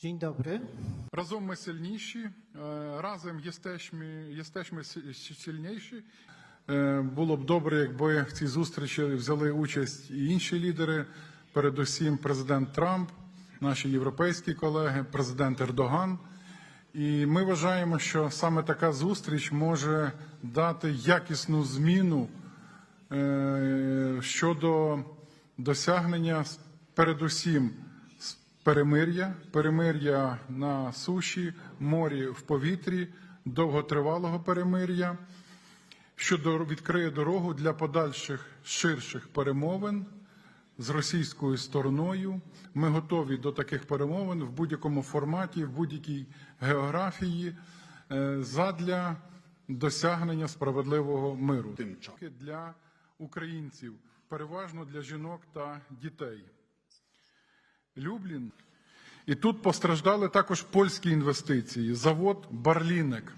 Dzień dobry. Разом ми сильніші, е, разом сі- сильніші. Е, Було б добре, якби в цій зустрічі взяли участь і інші лідери, передусім президент Трамп, наші європейські колеги, президент Ердоган. І ми вважаємо, що саме така зустріч може дати якісну зміну е, щодо досягнення передусім перемир'я, перемир'я на суші, морі в повітрі, довготривалого перемир'я, що відкриє дорогу для подальших ширших перемовин з російською стороною. Ми готові до таких перемовин в будь-якому форматі, в будь-якій географії е, задля досягнення справедливого миру для українців, переважно для жінок та дітей. Люблін. І тут постраждали також польські інвестиції. Завод Барлінек.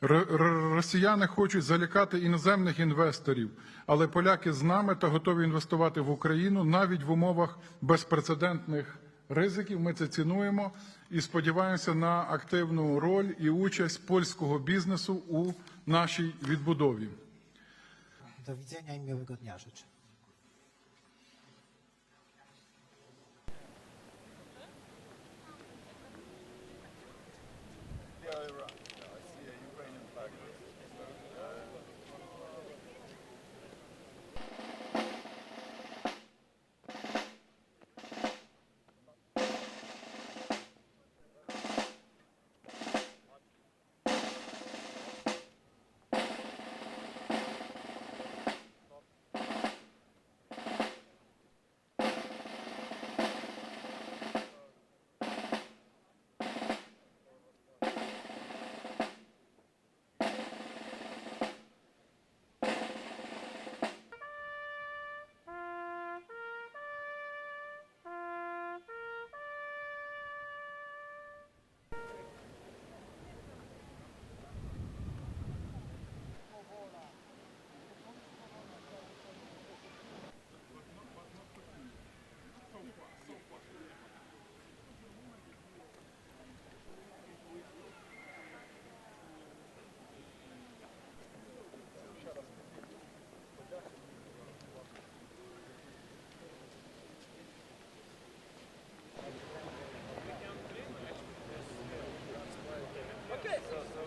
Росіяни хочуть залякати іноземних інвесторів, але поляки з нами та готові інвестувати в Україну навіть в умовах безпрецедентних ризиків. Ми це цінуємо і сподіваємося на активну роль і участь польського бізнесу у нашій відбудові. Do widzenia i miłego dnia życzę. Gracias.